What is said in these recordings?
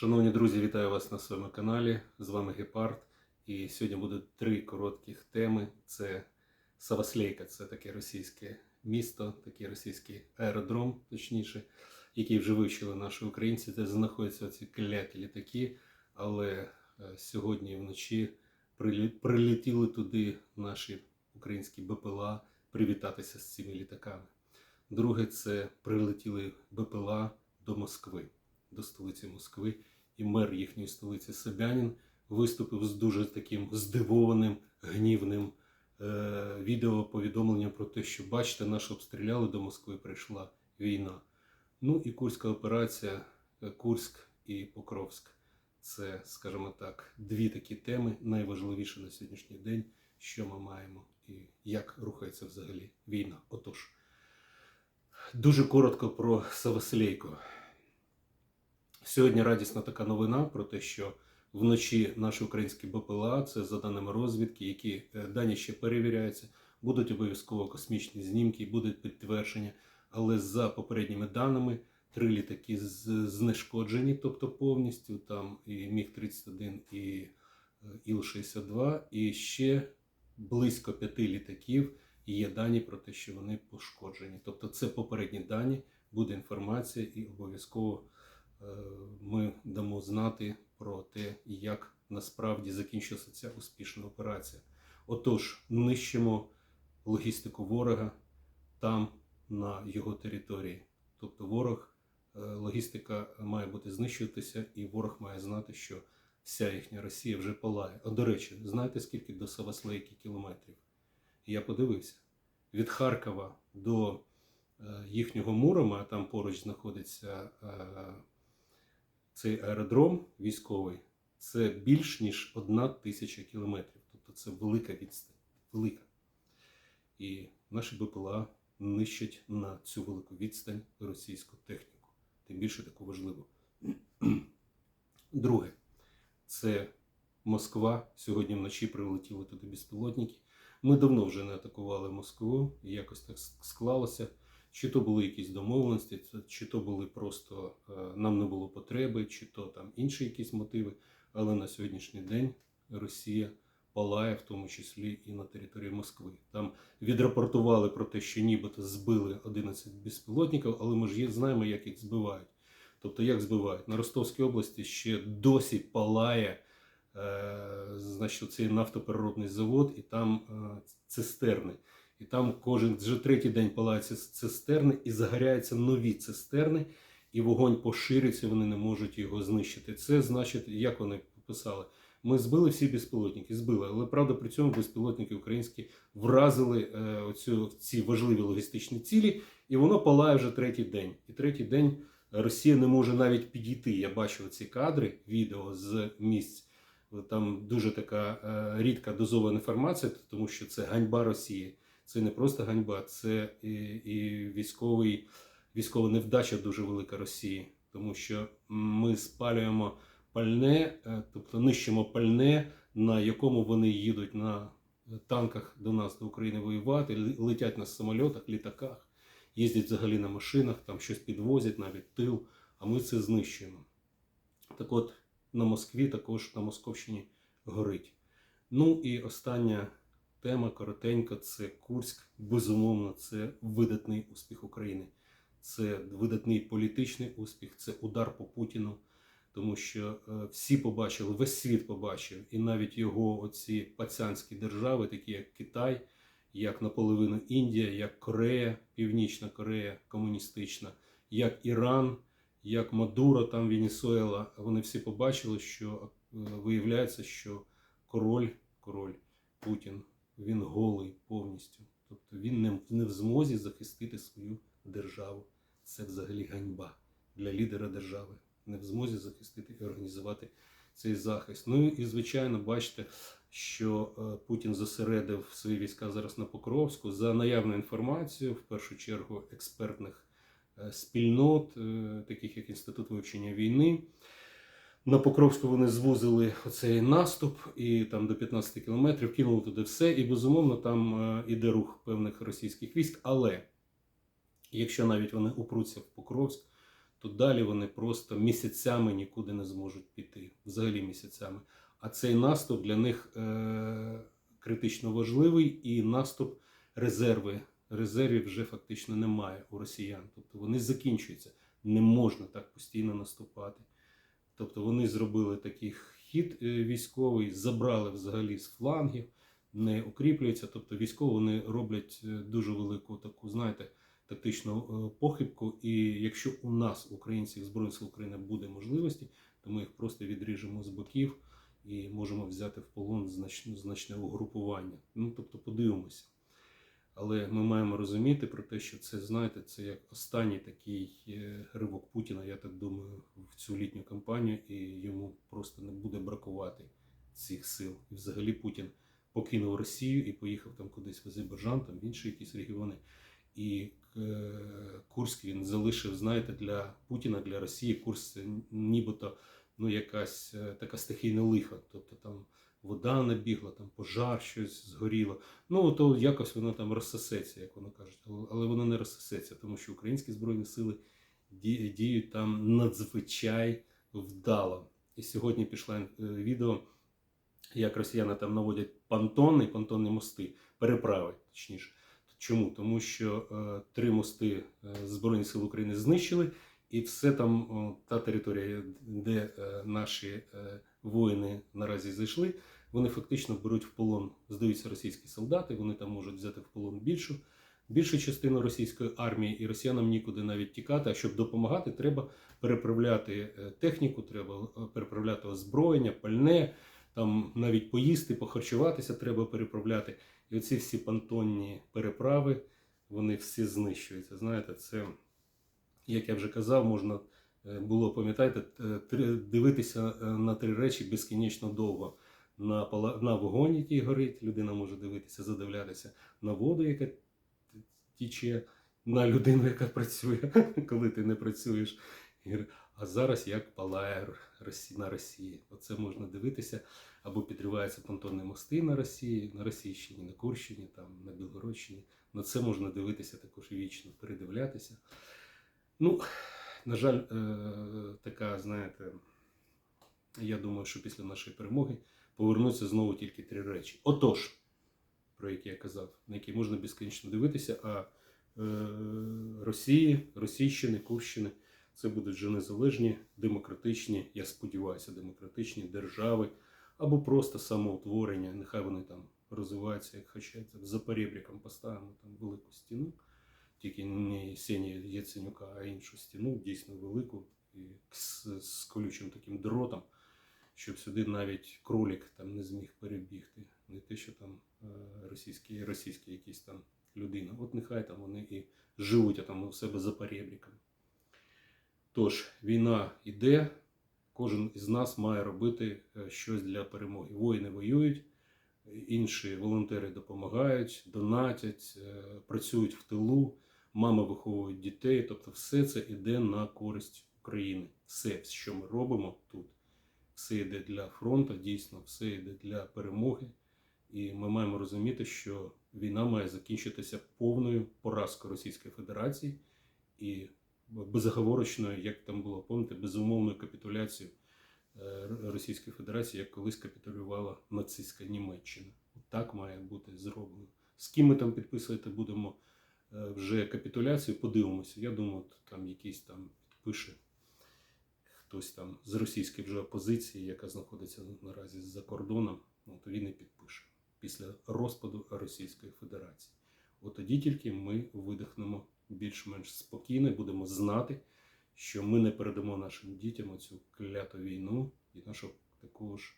Шановні друзі, вітаю вас на своєму каналі. З вами Гепард. І сьогодні будуть три коротких теми: це Саваслейка, це таке російське місто, такий російський аеродром, точніше, який вже вивчили наші українці, де знаходяться ці кляті літаки. Але е, сьогодні вночі прилетіли туди наші українські БПЛА привітатися з цими літаками. Друге, це прилетіли БПЛА до Москви, до столиці Москви, і мер їхньої столиці Собянін виступив з дуже таким здивованим, гнівним е- відеоповідомленням про те, що бачите, нас обстріляли до Москви, прийшла війна. Ну і Курська операція, е, Курськ і Покровськ. Це, скажімо так, дві такі теми найважливіші на сьогоднішній день, що ми маємо і як рухається взагалі війна. Отож, дуже коротко про Саваслейку. Сьогодні радісна така новина про те, що вночі наші українські БПЛА, це за даними розвідки, які е, дані ще перевіряються, будуть обов'язково космічні знімки, будуть підтвердження. Але за попередніми даними, три літаки знешкоджені, тобто повністю там і Міг-31, і е, Іл-62, і ще близько п'яти літаків є дані про те, що вони пошкоджені. Тобто це попередні дані, буде інформація, і обов'язково ми дамо знати про те, як насправді закінчилася ця успішна операція. Отож, нищимо логістику ворога там, на його території. Тобто ворог, е, логістика має бути знищуватися, і ворог має знати, що вся їхня Росія вже палає. А до речі, знаєте, скільки до Саваслейки кілометрів? Я подивився. Від Харкова до е, їхнього Мурома, там поруч знаходиться е, цей аеродром військовий, це більш ніж одна тисяча кілометрів. Тобто це велика відстань. Велика. І наші БПЛА нищать на цю велику відстань російську техніку. Тим більше таку важливу. Друге, це Москва. Сьогодні вночі прилетіли туди безпілотники. Ми давно вже не атакували Москву, і якось так склалося. Чи то були якісь домовленості, чи то були просто е, нам не було потреби, чи то там інші якісь мотиви. Але на сьогоднішній день Росія палає, в тому числі і на території Москви. Там відрапортували про те, що нібито збили 11 безпілотників, але ми ж знаємо, як їх збивають. Тобто, як збивають? На Ростовській області ще досі палає е, значить, цей нафтопереробний завод, і там е, цистерни. І там кожен вже третій день палають ці цистерни, і загоряються нові цистерни, і вогонь поширюється, вони не можуть його знищити. Це значить, як вони писали, ми збили всі безпілотники, збили, але правда при цьому безпілотники українські вразили е, оцю, ці важливі логістичні цілі, і воно палає вже третій день. І третій день Росія не може навіть підійти. Я бачив ці кадри, відео з місць. Там дуже така е, рідка дозована інформація, тому що це ганьба Росії. Це не просто ганьба, це і, і військовий, військова невдача дуже велика Росії, тому що ми спалюємо пальне, е, тобто нищимо пальне, на якому вони їдуть на танках до нас, до України воювати, летять на самольотах, літаках, їздять взагалі на машинах, там щось підвозять, навіть тил, а ми це знищуємо. Так от на Москві також на Московщині горить. Ну і остання тема коротенько це Курськ. Безумовно, це видатний успіх України. Це видатний політичний успіх, це удар по Путіну, тому що е, всі побачили, весь світ побачив, і навіть його оці пацянські держави, такі як Китай, як наполовину Індія, як Корея, Північна Корея комуністична, як Іран, як Мадуро, там Венесуела, вони всі побачили, що е, виявляється, що король, король Путін, він голий повністю. Тобто він не, не в змозі захистити свою державу. Це взагалі ганьба для лідера держави. Не в змозі захистити і організувати цей захист. Ну і звичайно, бачите, що е, Путін зосередив свої війська зараз на Покровську за наявною інформацією, в першу чергу експертних е, спільнот, е, таких як Інститут вивчення війни. На Покровську вони звузили оцей наступ і там до 15 кілометрів кинули туди все. І безумовно там е, іде рух певних російських військ. Але якщо навіть вони упруться в Покровськ, то далі вони просто місяцями нікуди не зможуть піти. Взагалі місяцями. А цей наступ для них е- критично важливий, і наступ резерви. Резервів вже фактично немає у росіян. Тобто вони закінчуються. Не можна так постійно наступати. Тобто вони зробили такий хід е, військовий, забрали взагалі з флангів, не укріплюються. Тобто військово вони роблять е, дуже велику таку, знаєте, тактичну е, похибку. І якщо у нас, українців Збройних сил України, буде можливості, то ми їх просто відріжемо з боків і можемо взяти в полон значне, значне угрупування. Ну тобто, подивимося. Але ми маємо розуміти про те, що це, знаєте, це як останній такий е, ривок Путіна, я так думаю, в цю літню кампанію, і йому просто не буде бракувати цих сил. І взагалі Путін покинув Росію і поїхав там кудись в Азербайджан, там в інші якісь регіони. І е, Курськ він залишив, знаєте, для Путіна, для Росії Курськ це нібито ну, якась е, така стихійна лиха. Тобто там вода набігла, там пожар, щось згоріло. Ну, то якось воно там розсосеться, як воно кажуть. Але- воно не розсосеться, тому що українські збройні сили діють там надзвичай вдало. І сьогодні пішло е, відео, як росіяни там наводять понтони, понтонні мости, переправи, точніше. Чому? Тому що е, три мости е, Збройні Сили України знищили, і все там, о, та територія, де е, наші е, воїни наразі зайшли, вони фактично беруть в полон, здаються російські солдати, вони там можуть взяти в полон більшу, більшу частину російської армії, і росіянам нікуди навіть тікати. А щоб допомагати, треба переправляти е, техніку, треба е, переправляти озброєння, пальне, там навіть поїсти, похарчуватися треба переправляти. І оці всі понтонні переправи, вони всі знищуються. Знаєте, це, як я вже казав, можна було, пам'ятаєте, е, дивитися е, на три речі безкінечно довго. На, на вогонь, який горить, людина може дивитися, задивлятися, на воду, яка тіче, на людину, яка працює, коли ти не працюєш. А зараз як палає на Росії. Оце можна дивитися, або підриваються понтонні мости на Росії, на Російщині, на Курщині, там, на Білгородщині. На це можна дивитися також вічно, передивлятися. Ну, на жаль, е, така, знаєте, я думаю, що після нашої перемоги повернуться знову тільки три речі. Отож, про які я казав, на які можна безкінечно дивитися, а е, Росії, Російщини, Курщини це будуть вже незалежні, демократичні, я сподіваюся, демократичні держави або просто самоутворення. Нехай вони там розвиваються, як хочуть. За перебріком поставимо там велику стіну, тільки не Сені Яценюка, а іншу стіну, дійсно велику, і з, з колючим таким дротом, щоб сюди навіть кролик там не зміг перебігти. Не те, що там е, російські, російські якісь там людина. От нехай там вони і живуть а там у себе за перебріком. Тож, війна йде, кожен із нас має робити е, щось для перемоги. Воїни воюють, інші волонтери допомагають, донатять, е, працюють в тилу, мами виховують дітей. Тобто, все це йде на користь України. Все, що ми робимо тут, все йде для фронту, дійсно, все йде для перемоги. І ми маємо розуміти, що війна має закінчитися повною поразкою Російської Федерації і безоговорочною, як там було пам'ятаєте, безумовною капітуляцією е, Російської Федерації, як колись капітулювала нацистська Німеччина. Так має бути зроблено. З ким ми там підписувати будемо вже капітуляцію, подивимося. Я думаю, там якийсь там підпише хтось там з російської вже опозиції, яка знаходиться наразі за кордоном, ну, то він і підпише після розпаду Російської Федерації. От тоді тільки ми видихнемо більш-менш спокійно, і будемо знати, що ми не передамо нашим дітям цю кляту війну і нашого такого ж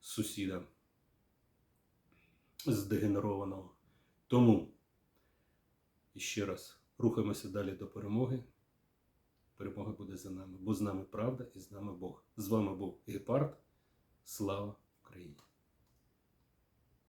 сусіда здегенерованого. Тому ще раз рухаємося далі до перемоги. Перемога буде за нами, бо з нами правда і з нами Бог. З вами був Гепард. Слава Україні!